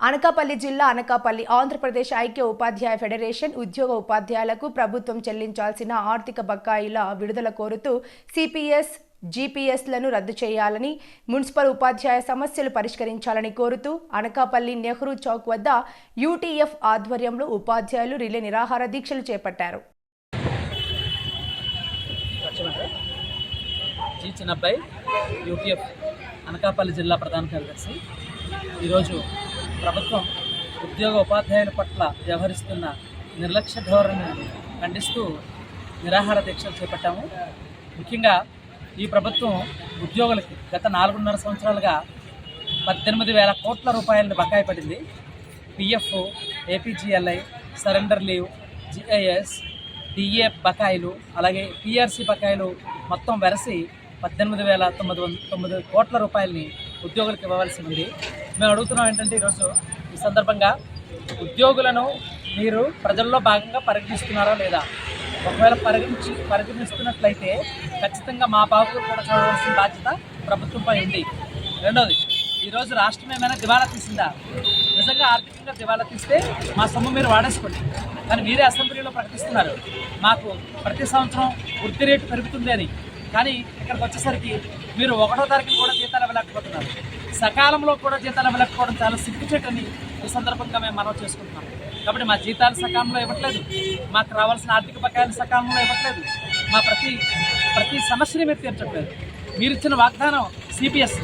అనకాపల్లి జిల్లా అనకాపల్లి ఆంధ్రప్రదేశ్ ఐక్య ఉపాధ్యాయ ఫెడరేషన్ ఉద్యోగ ఉపాధ్యాయులకు ప్రభుత్వం చెల్లించాల్సిన ఆర్థిక బకాయిల విడుదల కోరుతూ సిపిఎస్ జీపీఎస్లను రద్దు చేయాలని మున్సిపల్ ఉపాధ్యాయ సమస్యలు పరిష్కరించాలని కోరుతూ అనకాపల్లి నెహ్రూ చౌక్ వద్ద యూటీఎఫ్ ఆధ్వర్యంలో ఉపాధ్యాయులు రిలే నిరాహార దీక్షలు చేపట్టారు. జీ చిన్నబ్బాయి యూటీఎఫ్ అనకాపల్లి జిల్లా ప్రధాన కార్యదర్శి. ఈరోజు ప్రభుత్వం ఉద్యోగ ఉపాధ్యాయుల పట్ల వ్యవహరిస్తున్న నిర్లక్ష్య ధోరణిని ఖండిస్తూ నిరాహార దీక్షలు చేపట్టాము. ముఖ్యంగా ఈ ప్రభుత్వం ఉద్యోగులకి గత నాలుగున్నర సంవత్సరాలుగా పద్దెనిమిది వేల కోట్ల రూపాయలను బకాయి పడింది. PF APGLI surrender leave GIS DA బకాయిలు అలాగే పిఆర్సీ బకాయిలు మొత్తం వెరసి పద్దెనిమిది వేల తొమ్మిది వంద తొమ్మిది కోట్ల రూపాయలని ఉద్యోగులకు ఇవ్వవలసి ఉంది. మేము అడుగుతున్నాం ఏంటంటే ఈరోజు ఈ సందర్భంగా ఉద్యోగులను మీరు ప్రజల్లో భాగంగా పరిగణిస్తున్నారా లేదా? ఒకవేళ పరిగణించి పరిగణిస్తున్నట్లయితే ఖచ్చితంగా మా బాబు కూడా చూడవలసిన బాధ్యత ప్రభుత్వంపై ఉంది. రెండోది ఈరోజు రాష్ట్రం ఏమైనా దివాలా తీసిందా? నిజంగా ఆర్థికంగా దివాలా తీస్తే మా సొమ్ము మీరు వాడేసుకోండి. కానీ మీరే అసెంబ్లీలో ప్రకటిస్తున్నారు. మాకు ప్రతి సంవత్సరం వృద్ధి రేటు పెరుగుతుంది అని. కానీ ఇక్కడికి వచ్చేసరికి మీరు ఒకటో తారీఖున కూడా జీతాలు ఇవ్వలేకపోతున్నారు. సకాలంలో కూడా జీతాలు ఇవ్వలేకపోవడం చాలా సిగ్గుచేటని ఈ సందర్భంగా మేము మనం చేసుకుంటున్నాం. కాబట్టి మా జీతాలు సకాలంలో ఇవ్వట్లేదు. మాకు రావాల్సిన ఆర్థిక బకాయిలు సకాలంలో ఇవ్వట్లేదు. మా ప్రతి ప్రతి సమస్యని మీరు తీర్చట్లేదు. మీరు ఇచ్చిన వాగ్దానం సిపిఎస్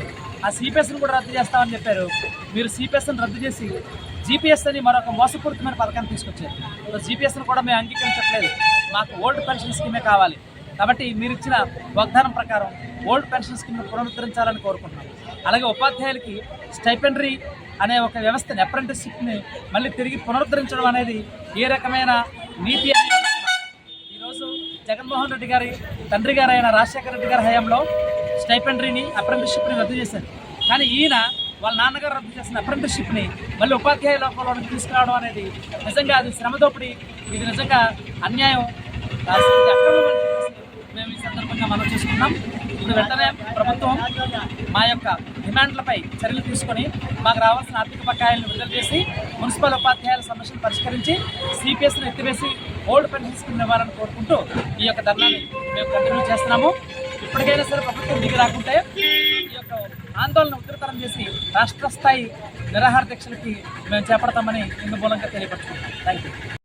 ఆ సిపిఎస్ని కూడా రద్దు చేస్తామని చెప్పారు. మీరు సిపిఎస్ని రద్దు చేసి జీపీఎస్ అని మరొక మోసపూరితమైన పథకాన్ని తీసుకొచ్చారు. సో జీపీఎస్ని కూడా మేము అంగీకరించట్లేదు. మాకు ఓల్డ్ పెన్షన్ స్కీమే కావాలి. కాబట్టి మీరు ఇచ్చిన వాగ్దానం ప్రకారం ఓల్డ్ పెన్షన్ స్కీమ్ను పునరుద్ధరించాలని కోరుకుంటున్నాం అలాగే ఉపాధ్యాయులకి స్టైపెండరీ అనే ఒక వ్యవస్థని అప్రెంటిస్షిప్ని మళ్ళీ తిరిగి పునరుద్ధరించడం అనేది ఏ రకమైన నీతి ఈరోజు జగన్మోహన్ రెడ్డి గారి తండ్రి గారు అయిన రాజశేఖర రెడ్డి గారి హయాంలో స్టైపెండరీని అప్రెంటిస్షిప్ని రద్దు చేశారు. కానీ ఈయన వాళ్ళ నాన్నగారు రద్దు చేసిన అప్రెంటిస్షిప్ని మళ్ళీ ఉపాధ్యాయ లోపంలోకి తీసుకురావడం అనేది నిజంగా అది శ్రమదోపిడి ఇది నిజంగా అన్యాయం ఆ, ఇది అక్రమం అని చెప్పేసి మేము ఈ సందర్భంగా మనం చేసుకున్నాం ఇప్పుడు వెంటనే ప్రభుత్వం మా యొక్క డిమాండ్లపై చర్యలు తీసుకొని మాకు రావాల్సిన ఆర్థిక బకాయిలను విడుదల చేసి మున్సిపల్ ఉపాధ్యాయుల సమస్యను పరిష్కరించి సిపిఎస్ను ఎత్తివేసి ఓల్డ్ పెన్షన్ స్కీమ్ ఇవ్వాలని కోరుకుంటూ ఈ యొక్క ధర్నాన్ని మేము కంటిన్యూ చేస్తున్నాము. ఇప్పటికైనా సరే ప్రభుత్వం దిగి రాకుంటే ఈ యొక్క ఆందోళన ఉగ్రతరం చేసి రాష్ట్ర స్థాయి నిరాహార దీక్షలకి మేము చేపడతామని ఇందు మూలంగా తెలియపరుచుకుంటాం థ్యాంక్ యూ